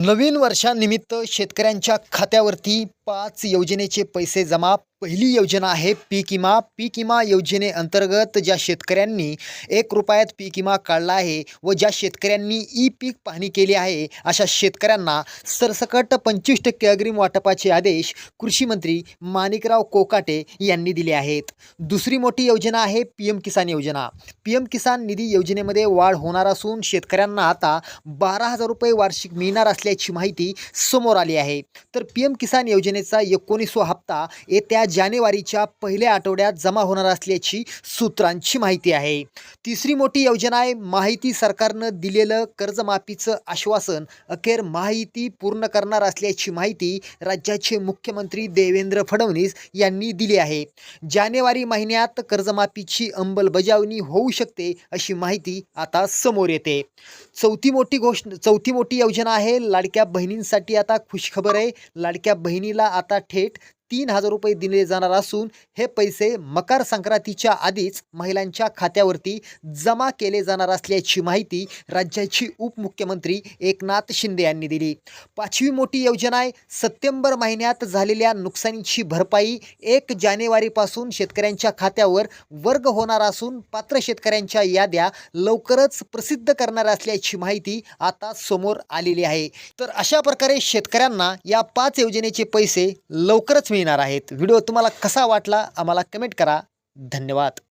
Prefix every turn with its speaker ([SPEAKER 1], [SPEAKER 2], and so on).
[SPEAKER 1] नवीन वर्षानिमित्त शेतकऱ्यांच्या खात्यावरती पाच योजनेचे पैसे जमा पहिली योजना आहे पीक विमा पीक विमा योजनेअंतर्गत ज्या शेतकऱ्यांनी एक रुपयात पीक विमा काढला आहे व ज्या शेतकऱ्यांनी ई पीक पाहणी केली आहे अशा शेतकऱ्यांना सरसकट पंचवीस टक्के अग्रिम वाटपाचे आदेश कृषी मंत्री माणिकराव कोकाटे यांनी दिले आहेत. दुसरी मोठी योजना आहे पी एम किसान योजना. पी एम किसान निधी योजनेमध्ये वाढ होणार असून शेतकऱ्यांना आता बारा हजार रुपये वार्षिक मिळणार असल्याची माहिती समोर आली आहे. तर पी एम किसान योजनेचा एकोणीसवा हप्ता येत्या जानेवारीच्या पहिल्या आठवड्यात जमा होणार असल्याची सूत्रांची माहिती आहे. तिसरी मोठी योजना आहे माहिती सरकारनं दिलेलं कर्जमाफीचं आश्वासन. अखेर माहिती पूर्ण करणार असल्याची माहिती राज्याचे मुख्यमंत्री देवेंद्र फडणवीस यांनी दिली आहे. जानेवारी महिन्यात कर्जमाफीची अंमलबजावणी होऊ शकते अशी माहिती आता समोर येते. चौथी मोठी गोष्ट चौथी मोठी योजना आहे लाडक्या बहिणींसाठी आता खुशखबर आहे. लाडक्या बहिणीला आता थेट तीन हजार रुपये दिले जाणार असून हे पैसे मकर संक्रांतीच्या आधीच महिलांच्या खात्यावरती जमा केले जाणार असल्याची माहिती राज्याची उपमुख्यमंत्री एकनाथ शिंदे यांनी दिली. पाचवी मोठी योजना आहे. सप्टेंबर महिन्यात झालेल्या नुकसानीची भरपाई एक जानेवारीपासून शेतकऱ्यांच्या खात्यावर वर्ग होणार असून पात्र शेतकऱ्यांच्या याद्या लवकरच प्रसिद्ध करणार असल्याची माहिती आता समोर आलेली आहे. तर अशा प्रकारे शेतकऱ्यांना या पाच योजनेचे पैसे लवकरच मिळणार आहेत. व्हिडिओ तुम्हाला कसा वाटला आम्हाला कमेंट करा. धन्यवाद.